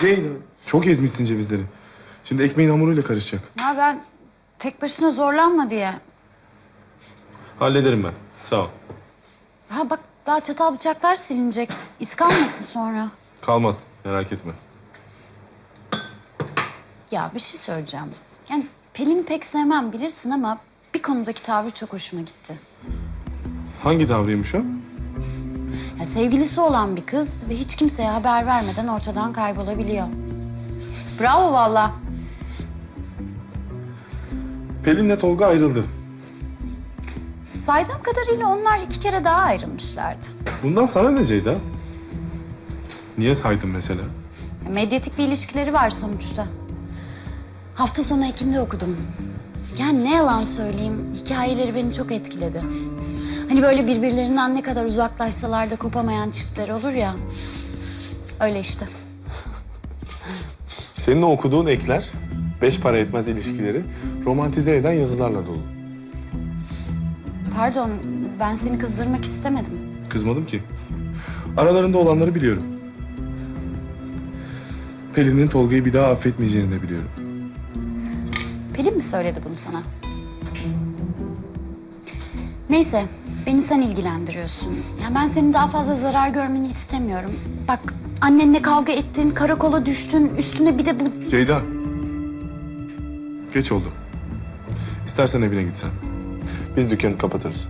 Ceyda çok ezmişsin cevizleri. Şimdi ekmeğin hamuruyla karışacak. Ya ben tek başına zorlanma diye. Hallederim ben. Sağ ol. Ha bak daha çatal bıçaklar silinecek. İz kalmasın sonra. Kalmaz merak etme. Ya bir şey söyleyeceğim. Yani Pelin pek sevmem bilirsin ama bir konudaki tavrı çok hoşuma gitti. Hangi tavrıymış o? Ya sevgilisi olan bir kız ve hiç kimseye haber vermeden ortadan kaybolabiliyor. Bravo valla. Pelin'le Tolga ayrıldı. Saydığım kadarıyla onlar iki kere daha ayrılmışlardı. Bundan sana ne Ceyda? Niye saydın mesela? Ya Medyatik bir ilişkileri var sonuçta. Hafta sonu Ekim'de okudum. Yani ne yalan söyleyeyim, hikayeleri beni çok etkiledi. Hani böyle birbirlerinden ne kadar uzaklaşsalar da kopamayan çiftler olur ya. Öyle işte. Senin o okuduğun ekler, beş para etmez ilişkileri romantize eden yazılarla dolu. Pardon, ben seni kızdırmak istemedim. Kızmadım ki. Aralarında olanları biliyorum. Pelin'in Tolga'yı bir daha affetmeyeceğini de biliyorum. Pelin mi söyledi bunu sana? Neyse, beni sen ilgilendiriyorsun. Ya ben senin daha fazla zarar görmeni istemiyorum. Bak, annenle kavga ettin, karakola düştün, üstüne bir de bu... Ceyda. Geç oldu. İstersen evine gitsen. Biz dükkanı kapatırız.